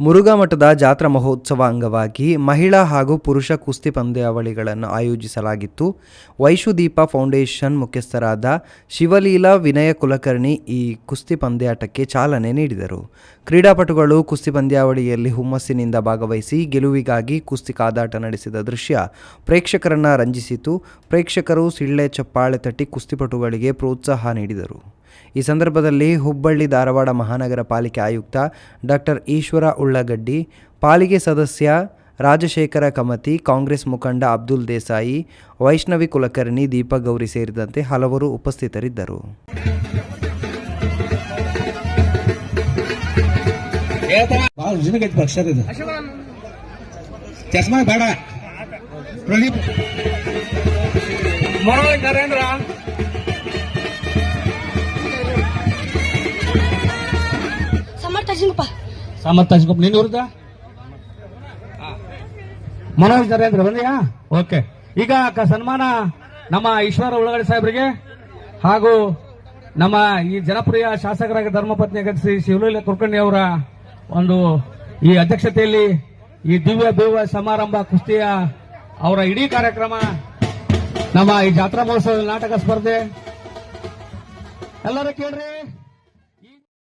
ಮುರುಘಾ ಮಠದ ಜಾತ್ರಾ ಮಹೋತ್ಸವ ಅಂಗವಾಗಿ ಮಹಿಳಾ ಹಾಗೂ ಪುರುಷ ಕುಸ್ತಿ ಪಂದ್ಯಾವಳಿಗಳನ್ನು ಆಯೋಜಿಸಲಾಗಿತ್ತು. ವೈಶುದೀಪ ಫೌಂಡೇಶನ್ ಮುಖ್ಯಸ್ಥರಾದ ಶಿವಲೀಲಾ ವಿನಯ ಕುಲಕರ್ಣಿ ಈ ಕುಸ್ತಿ ಪಂದ್ಯಾಟಕ್ಕೆ ಚಾಲನೆ ನೀಡಿದರು. ಕ್ರೀಡಾಪಟುಗಳು ಕುಸ್ತಿ ಪಂದ್ಯಾವಳಿಯಲ್ಲಿ ಹುಮ್ಮಸ್ಸಿನಿಂದ ಭಾಗವಹಿಸಿ ಗೆಲುವಿಗಾಗಿ ಕುಸ್ತಿ ಕಾದಾಟ ನಡೆಸಿದ ದೃಶ್ಯ ಪ್ರೇಕ್ಷಕರನ್ನ ರಂಜಿಸಿತು. ಪ್ರೇಕ್ಷಕರು ಸಿಳ್ಳೆ ಚಪ್ಪಾಳೆ ತಟ್ಟಿ ಕುಸ್ತಿಪಟುಗಳಿಗೆ ಪ್ರೋತ್ಸಾಹ ನೀಡಿದರು. ಈ ಸಂದರ್ಭದಲ್ಲಿ ಹುಬ್ಬಳ್ಳಿ ಧಾರವಾಡ ಮಹಾನಗರ ಪಾಲಿಕೆ ಆಯುಕ್ತ ಡಾಕ್ಟರ್ ಈಶ್ವರ ಉಳ್ಳಗಡ್ಡಿ ಪಾಲಿಕೆ ಸದಸ್ಯ ರಾಜಶೇಖರ ಕಮತಿ ಕಾಂಗ್ರೆಸ್ ಮುಖಂಡ ಅಬ್ದುಲ್ ದೇಸಾಯಿ ವೈಷ್ಣವಿ ಕುಲಕರ್ಣಿ ದೀಪಕ್ ಗೌರಿ ಸೇರಿದಂತೆ ಹಲವರು ಉಪಸ್ಥಿತರಿದ್ದರು. ಚಸ್ಮಾ ಬೇಡ. ಪ್ರದೀಪ್. ನರೇಂದ್ರ. ಜಿಂಗಪ್ಪ ಸಾಮರ್ಥ್ಯ ಹಚ್ಕೊಪ್ ನಿನ್ನ ಮನೋಜ್ ನರೇಂದ್ರ ಬಂದಿಯಾ? ಓಕೆ. ಈಗ ಸನ್ಮಾನ ನಮ್ಮ ಈಶ್ವರ ಉಳಗಡೆ ಸಾಹೇಬರಿಗೆ ಹಾಗೂ ನಮ್ಮ ಈ ಜನಪ್ರಿಯ ಶಾಸಕರಾಗಿ ಧರ್ಮಪತ್ನಿ ಶ್ರೀ ಶಿವಲೀಲ ಕುಲಕರ್ಣಿ ಅವರ ಒಂದು ಈ ಅಧ್ಯಕ್ಷತೆಯಲ್ಲಿ ಈ ದಿವ್ಯ ದಿವ್ಯ ಸಮಾರಂಭ ಕುಸ್ತಿಯ ಅವರ ಇಡೀ ಕಾರ್ಯಕ್ರಮ ನಮ್ಮ ಈ ಜಾತ್ರಾ ಮಹೋತ್ಸವದ ನಾಟಕ ಸ್ಪರ್ಧೆ. ಎಲ್ಲರೂ ಕೇಳ್ರಿ.